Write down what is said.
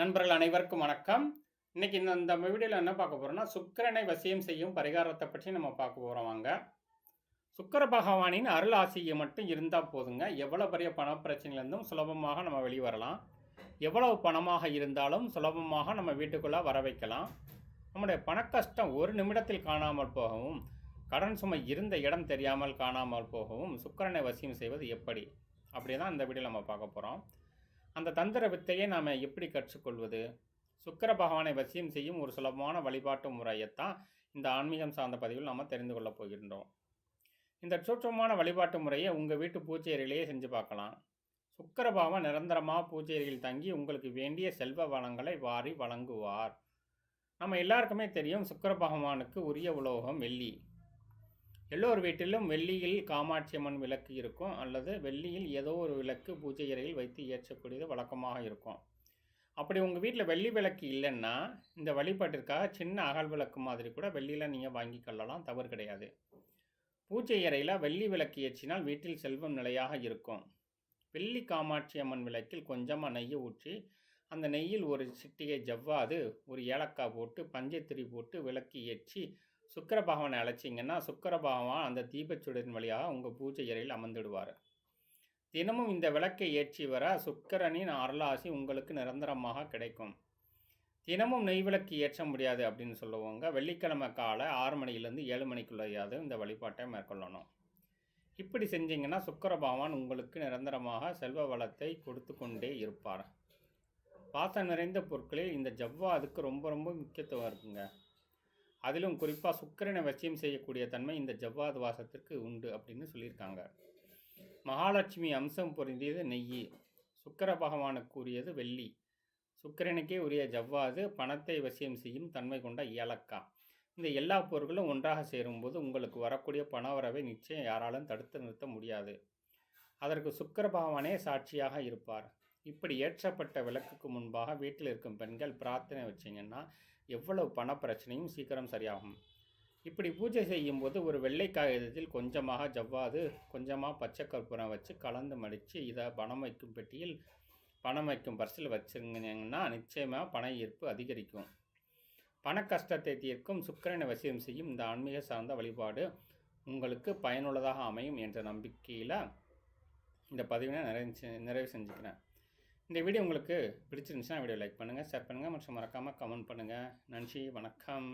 நண்பர்கள் அனைவருக்கும் வணக்கம். இன்னைக்கு இந்த இந்த வீடியோவில் என்ன பார்க்க போகிறோம்னா சுக்கரனை வசியம் செய்யும் பரிகாரத்தை பற்றி நம்ம பார்க்க போகிறோம் வாங்க. சுக்கர பகவானின் அருள் ஆசியை மட்டும் இருந்தால் போதுங்க. எவ்வளோ பெரிய பண பிரச்சனையிலேருந்தும் சுலபமாக நம்ம வெளிவரலாம் எவ்வளவு பணமாக இருந்தாலும் சுலபமாக நம்ம வீட்டுக்குள்ளே வர வைக்கலாம். நம்முடைய பணக்கஷ்டம் ஒரு நிமிடத்தில் காணாமல் போகவும் கடன் சுமை இருந்த இடம் தெரியாமல் காணாமல் போகவும் சுக்கரனை வசியம் செய்வது எப்படி? அப்படி தான் இந்த வீடியோ நம்ம பார்க்க போகிறோம் அந்த தந்திர வித்தையை நாம் எப்படி கற்றுக்கொள்வது? சுக்கர பகவானை வசியம் செய்யும் ஒரு சுலபமான வழிபாட்டு முறையைத்தான் இந்த ஆன்மீகம் சார்ந்த பதிவில் நாம் தெரிந்து கொள்ளப் போகின்றோம். இந்த சூற்றமான வழிபாட்டு முறையை உங்கள் வீட்டு பூஜை செஞ்சு பார்க்கலாம். சுக்கர பகவான் நிரந்தரமாக பூச்சேரியில் தங்கி உங்களுக்கு வேண்டிய செல்வ வளங்களை வாரி வழங்குவார். நம்ம எல்லாருக்குமே தெரியும் சுக்கர பகவானுக்கு உரிய உலோகம் வெள்ளி. எல்லோர் வீட்டிலும் வெள்ளியில் காமாட்சி அம்மன் விளக்கு இருக்கும் அல்லது வெள்ளியில் ஏதோ ஒரு விளக்கு பூஜை அறையில் வைத்து ஏற்றக்கூடியது வழக்கமாக இருக்கும். அப்படி உங்கள் வீட்டில் வெள்ளி விளக்கு இல்லைன்னா இந்த வழிபாட்டிற்காக சின்ன அகல் விளக்கு மாதிரி கூட வெள்ளியில் நீங்கள் வாங்கி கொள்ளலாம் தவறு கிடையாது. பூஜை அறையில் வெள்ளி விளக்கு ஏற்றினால் வீட்டில் செல்வம் நிலையாக இருக்கும். வெள்ளி காமாட்சி அம்மன் விளக்கில் கொஞ்சமாக நெய்யை ஊற்றி அந்த நெய்யில் ஒரு சிட்டிகை ஜவ்வாது ஒரு ஏலக்காய் போட்டு பஞ்சத்திரி போட்டு விளக்கு ஏற்றி சுக்கர பகவானை அழைச்சிங்கன்னா சுக்கர பகவான் அந்த தீபச்சுடரின் வழியாக உங்கள் பூஜை அறையில் அமர்ந்துடுவார். தினமும் இந்த விளக்கை ஏற்றி வர சுக்கரனின் அருளாசி உங்களுக்கு நிரந்தரமாக கிடைக்கும். தினமும் நெய் விளக்கு ஏற்ற முடியாது அப்படின்னு சொல்லுவாங்க. வெள்ளிக்கிழமை காலை ஆறு மணிலேருந்து ஏழு மணிக்குள்ளையாவது இந்த வழிபாட்டை மேற்கொள்ளணும். இப்படி செஞ்சீங்கன்னா சுக்கர பகவான் உங்களுக்கு நிரந்தரமாக செல்வ வளத்தை கொடுத்து கொண்டே இருப்பார். பாத்திரம் நிறைந்த பொருட்களில் இந்த ஜவ்வா அதுக்கு ரொம்ப ரொம்ப முக்கியத்துவம் இருக்குங்க. அதிலும் குறிப்பாக சுக்கரனை வசியம் செய்யக்கூடிய தன்மை இந்த ஜவ்வாது வாசத்திற்கு உண்டு அப்படின்னு சொல்லியிருக்காங்க. மகாலட்சுமி அம்சம் பொருந்தியது நெய் சுக்கர பகவானுக்கு உரியது வெள்ளி. சுக்கரனுக்கே உரிய ஜவ்வாது பணத்தை வசியம் செய்யும் தன்மை கொண்ட ஏலக்காய் இந்த எல்லா பொருட்களும் ஒன்றாக சேரும்போது உங்களுக்கு வரக்கூடிய பணவரவை நிச்சயம் யாராலும் தடுத்து நிறுத்த முடியாது. அதற்கு சுக்கர பகவானே சாட்சியாக இருப்பார். இப்படி ஏற்றப்பட்ட விளக்குக்கு முன்பாக வீட்டில் இருக்கும் பெண்கள் பிரார்த்தனை வச்சிங்கன்னா எவ்வளவு பண பிரச்சனையும் சீக்கிரம் சரியாகும். இப்படி பூஜை செய்யும்போது ஒரு வெள்ளை காகிதத்தில் கொஞ்சமாக ஜவ்வாது கொஞ்சமாக பச்சை கற்பூரம் வச்சு கலந்து மடித்து இதை பணம் வைக்கும் பெட்டியில் பணம் வைக்கும் பர்ஸில் வச்சுருங்கன்னா நிச்சயமாக பண ஈர்ப்பு அதிகரிக்கும். பண கஷ்டத்தை தீர்க்கும் சுக்கரனை வசியம் செய்யும் இந்த ஆன்மீக சார்ந்த வழிபாடு உங்களுக்கு பயனுள்ளதாக அமையும் என்ற நம்பிக்கையில் இந்த பதிவினை நிறைவு நிறைவு செஞ்சுக்கிறேன். இந்த வீடியோ உங்களுக்கு பிடிச்சிருந்துச்சுன்னா வீடியோ லைக் பண்ணுங்கள் ஷேர் பண்ணுங்கள் மற்றும் மறக்காமல் கமெண்ட் பண்ணுங்கள் நன்றி வணக்கம்.